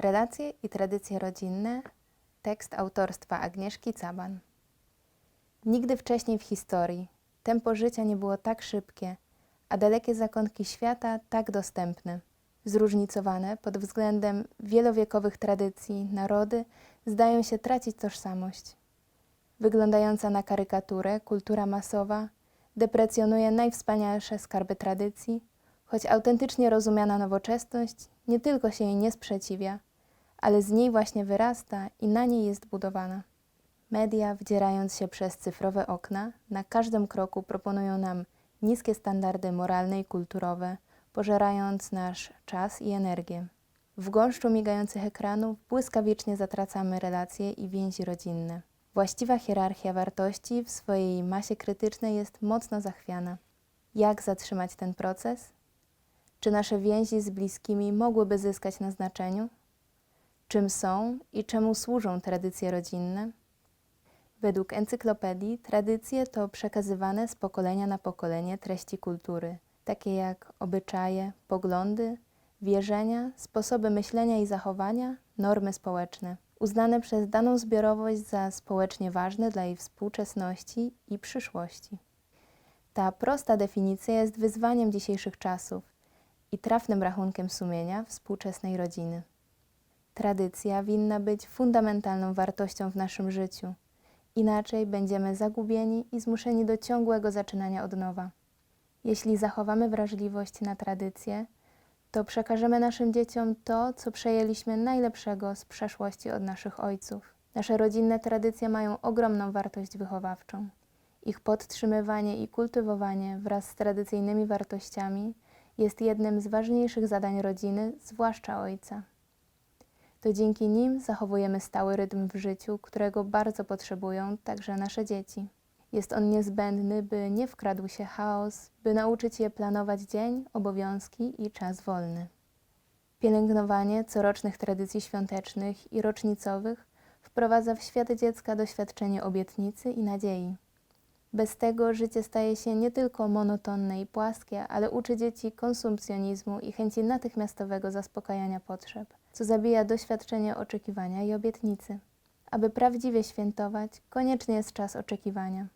Relacje i tradycje rodzinne. Tekst autorstwa Agnieszki Caban. Nigdy wcześniej w historii tempo życia nie było tak szybkie, a dalekie zakątki świata tak dostępne. Zróżnicowane pod względem wielowiekowych tradycji narody zdają się tracić tożsamość. Wyglądająca na karykaturę kultura masowa deprecjonuje najwspanialsze skarby tradycji, choć autentycznie rozumiana nowoczesność nie tylko się jej nie sprzeciwia, ale z niej właśnie wyrasta i na niej jest budowana. Media, wdzierając się przez cyfrowe okna, na każdym kroku proponują nam niskie standardy moralne i kulturowe, pożerając nasz czas i energię. W gąszczu migających ekranów błyskawicznie zatracamy relacje i więzi rodzinne. Właściwa hierarchia wartości w swojej masie krytycznej jest mocno zachwiana. Jak zatrzymać ten proces? Czy nasze więzi z bliskimi mogłyby zyskać na znaczeniu? Czym są i czemu służą tradycje rodzinne? Według encyklopedii tradycje to przekazywane z pokolenia na pokolenie treści kultury, takie jak obyczaje, poglądy, wierzenia, sposoby myślenia i zachowania, normy społeczne, uznane przez daną zbiorowość za społecznie ważne dla jej współczesności i przyszłości. Ta prosta definicja jest wyzwaniem dzisiejszych czasów i trafnym rachunkiem sumienia współczesnej rodziny. Tradycja winna być fundamentalną wartością w naszym życiu. Inaczej będziemy zagubieni i zmuszeni do ciągłego zaczynania od nowa. Jeśli zachowamy wrażliwość na tradycje, to przekażemy naszym dzieciom to, co przejęliśmy najlepszego z przeszłości od naszych ojców. Nasze rodzinne tradycje mają ogromną wartość wychowawczą. Ich podtrzymywanie i kultywowanie wraz z tradycyjnymi wartościami jest jednym z ważniejszych zadań rodziny, zwłaszcza ojca. To dzięki nim zachowujemy stały rytm w życiu, którego bardzo potrzebują także nasze dzieci. Jest on niezbędny, by nie wkradł się chaos, by nauczyć je planować dzień, obowiązki i czas wolny. Pielęgnowanie corocznych tradycji świątecznych i rocznicowych wprowadza w świat dziecka doświadczenie obietnicy i nadziei. Bez tego życie staje się nie tylko monotonne i płaskie, ale uczy dzieci konsumpcjonizmu i chęci natychmiastowego zaspokajania potrzeb, co zabija doświadczenie oczekiwania i obietnicy. Aby prawdziwie świętować, konieczny jest czas oczekiwania.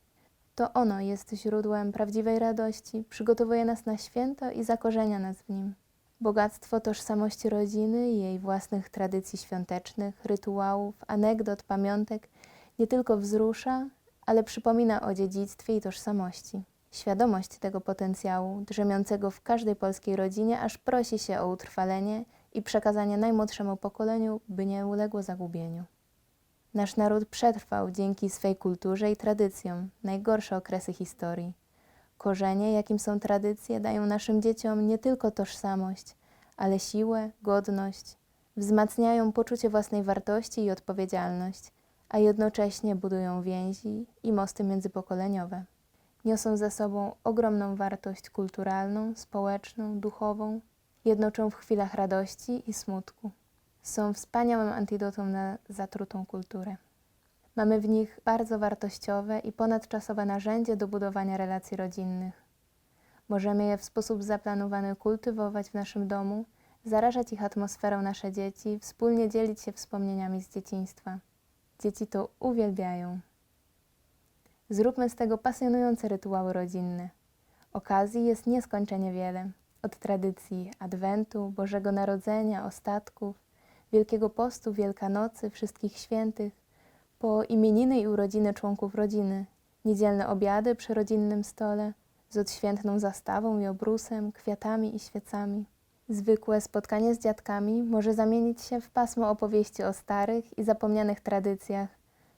To ono jest źródłem prawdziwej radości, przygotowuje nas na święto i zakorzenia nas w nim. Bogactwo tożsamości rodziny i jej własnych tradycji świątecznych, rytuałów, anegdot, pamiątek nie tylko wzrusza, ale przypomina o dziedzictwie i tożsamości. Świadomość tego potencjału, drzemiącego w każdej polskiej rodzinie, aż prosi się o utrwalenie i przekazanie najmłodszemu pokoleniu, by nie uległo zagubieniu. Nasz naród przetrwał dzięki swej kulturze i tradycjom najgorsze okresy historii. Korzenie, jakim są tradycje, dają naszym dzieciom nie tylko tożsamość, ale siłę, godność, wzmacniają poczucie własnej wartości i odpowiedzialność, a jednocześnie budują więzi i mosty międzypokoleniowe. Niosą ze sobą ogromną wartość kulturalną, społeczną, duchową, jednoczą w chwilach radości i smutku. Są wspaniałym antidotum na zatrutą kulturę. Mamy w nich bardzo wartościowe i ponadczasowe narzędzie do budowania relacji rodzinnych. Możemy je w sposób zaplanowany kultywować w naszym domu, zarażać ich atmosferą nasze dzieci, wspólnie dzielić się wspomnieniami z dzieciństwa. Dzieci to uwielbiają. Zróbmy z tego pasjonujące rytuały rodzinne. Okazji jest nieskończenie wiele. Od tradycji Adwentu, Bożego Narodzenia, ostatków, Wielkiego Postu, Wielkanocy, Wszystkich Świętych, po imieniny i urodziny członków rodziny, niedzielne obiady przy rodzinnym stole, z odświętną zastawą i obrusem, kwiatami i świecami. Zwykłe spotkanie z dziadkami może zamienić się w pasmo opowieści o starych i zapomnianych tradycjach,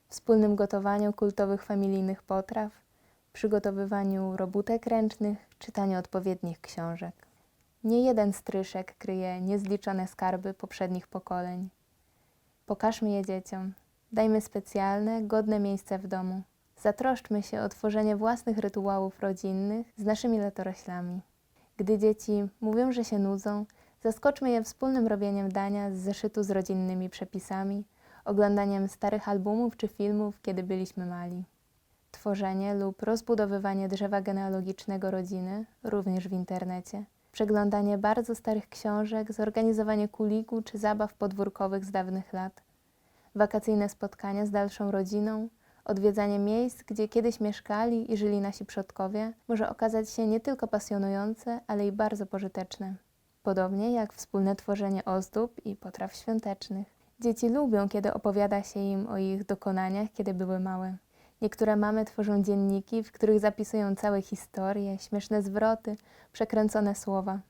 wspólnym gotowaniu kultowych familijnych potraw, przygotowywaniu robótek ręcznych, czytaniu odpowiednich książek. Nie jeden stryszek kryje niezliczone skarby poprzednich pokoleń. Pokażmy je dzieciom, dajmy specjalne, godne miejsce w domu. Zatroszczmy się o tworzenie własnych rytuałów rodzinnych z naszymi latoroślami. Gdy dzieci mówią, że się nudzą, zaskoczmy je wspólnym robieniem dania z zeszytu z rodzinnymi przepisami, oglądaniem starych albumów czy filmów, kiedy byliśmy mali. Tworzenie lub rozbudowywanie drzewa genealogicznego rodziny, również w internecie, przeglądanie bardzo starych książek, zorganizowanie kuliku czy zabaw podwórkowych z dawnych lat, wakacyjne spotkania z dalszą rodziną, odwiedzanie miejsc, gdzie kiedyś mieszkali i żyli nasi przodkowie, może okazać się nie tylko pasjonujące, ale i bardzo pożyteczne. Podobnie jak wspólne tworzenie ozdób i potraw świątecznych. Dzieci lubią, kiedy opowiada się im o ich dokonaniach, kiedy były małe. Niektóre mamy tworzą dzienniki, w których zapisują całe historie, śmieszne zwroty, przekręcone słowa.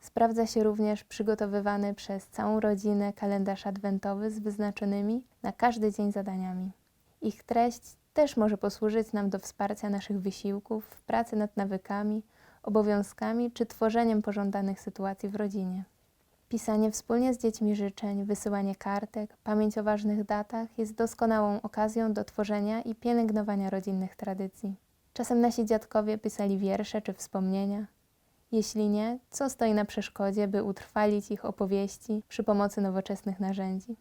Sprawdza się również przygotowywany przez całą rodzinę kalendarz adwentowy z wyznaczonymi na każdy dzień zadaniami. Ich treść też może posłużyć nam do wsparcia naszych wysiłków w pracy nad nawykami, obowiązkami czy tworzeniem pożądanych sytuacji w rodzinie. Pisanie wspólnie z dziećmi życzeń, wysyłanie kartek, pamięć o ważnych datach jest doskonałą okazją do tworzenia i pielęgnowania rodzinnych tradycji. Czasem nasi dziadkowie pisali wiersze czy wspomnienia. Jeśli nie, co stoi na przeszkodzie, by utrwalić ich opowieści przy pomocy nowoczesnych narzędzi?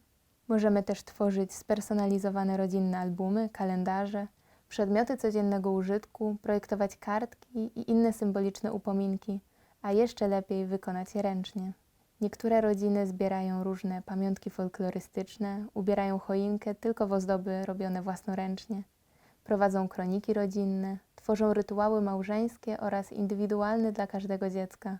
Możemy też tworzyć spersonalizowane rodzinne albumy, kalendarze, przedmioty codziennego użytku, projektować kartki i inne symboliczne upominki, a jeszcze lepiej wykonać je ręcznie. Niektóre rodziny zbierają różne pamiątki folklorystyczne, ubierają choinkę tylko w ozdoby robione własnoręcznie, prowadzą kroniki rodzinne, tworzą rytuały małżeńskie oraz indywidualne dla każdego dziecka.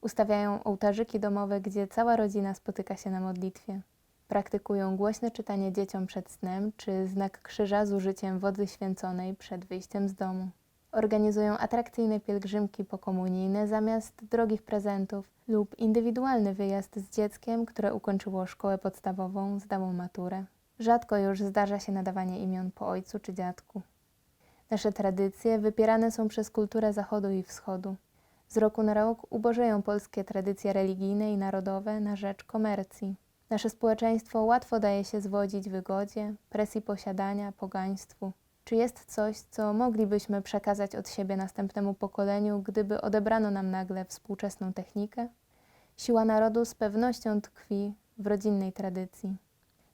Ustawiają ołtarzyki domowe, gdzie cała rodzina spotyka się na modlitwie. Praktykują głośne czytanie dzieciom przed snem czy znak krzyża z użyciem wody święconej przed wyjściem z domu. Organizują atrakcyjne pielgrzymki pokomunijne zamiast drogich prezentów lub indywidualny wyjazd z dzieckiem, które ukończyło szkołę podstawową, zdało maturę. Rzadko już zdarza się nadawanie imion po ojcu czy dziadku. Nasze tradycje wypierane są przez kulturę Zachodu i Wschodu. Z roku na rok ubożeją polskie tradycje religijne i narodowe na rzecz komercji. Nasze społeczeństwo łatwo daje się zwodzić wygodzie, presji posiadania, pogaństwu. Czy jest coś, co moglibyśmy przekazać od siebie następnemu pokoleniu, gdyby odebrano nam nagle współczesną technikę? Siła narodu z pewnością tkwi w rodzinnej tradycji.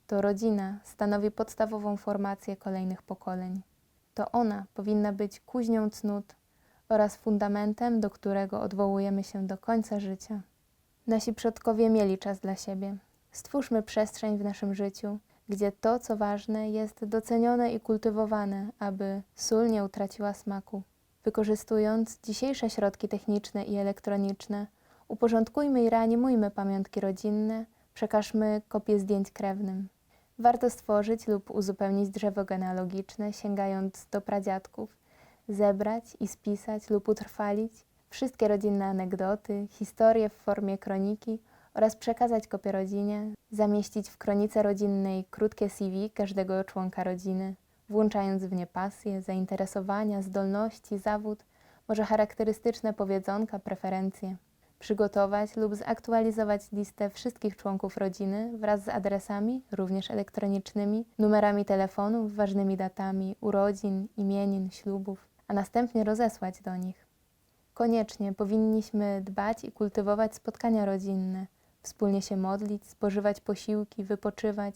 To rodzina stanowi podstawową formację kolejnych pokoleń. To ona powinna być kuźnią cnót oraz fundamentem, do którego odwołujemy się do końca życia. Nasi przodkowie mieli czas dla siebie. Stwórzmy przestrzeń w naszym życiu, gdzie to, co ważne, jest docenione i kultywowane, aby sól nie utraciła smaku. Wykorzystując dzisiejsze środki techniczne i elektroniczne, uporządkujmy i reanimujmy pamiątki rodzinne, przekażmy kopie zdjęć krewnym. Warto stworzyć lub uzupełnić drzewo genealogiczne, sięgając do pradziadków, zebrać i spisać lub utrwalić wszystkie rodzinne anegdoty, historie w formie kroniki oraz przekazać kopię rodzinie, zamieścić w kronice rodzinnej krótkie CV każdego członka rodziny, włączając w nie pasje, zainteresowania, zdolności, zawód, może charakterystyczne powiedzonka, preferencje. Przygotować lub zaktualizować listę wszystkich członków rodziny wraz z adresami, również elektronicznymi, numerami telefonów, ważnymi datami urodzin, imienin, ślubów, a następnie rozesłać do nich. Koniecznie powinniśmy dbać i kultywować spotkania rodzinne, wspólnie się modlić, spożywać posiłki, wypoczywać,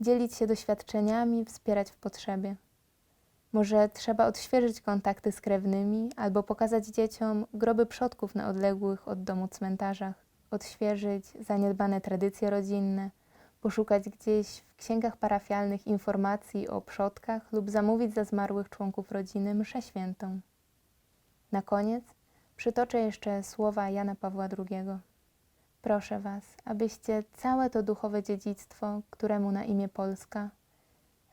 dzielić się doświadczeniami, wspierać w potrzebie. Może trzeba odświeżyć kontakty z krewnymi albo pokazać dzieciom groby przodków na odległych od domu cmentarzach, odświeżyć zaniedbane tradycje rodzinne, poszukać gdzieś w księgach parafialnych informacji o przodkach lub zamówić za zmarłych członków rodziny mszę świętą. Na koniec przytoczę jeszcze słowa Jana Pawła II. Proszę Was, abyście całe to duchowe dziedzictwo, któremu na imię Polska,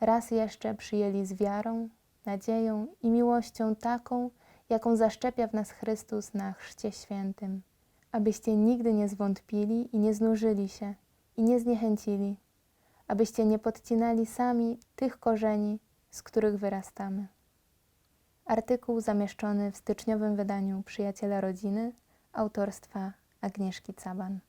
raz jeszcze przyjęli z wiarą, nadzieją i miłością taką, jaką zaszczepia w nas Chrystus na Chrzcie Świętym, abyście nigdy nie zwątpili i nie znużyli się i nie zniechęcili, abyście nie podcinali sami tych korzeni, z których wyrastamy. Artykuł zamieszczony w styczniowym wydaniu Przyjaciela Rodziny autorstwa a Knežky Caban.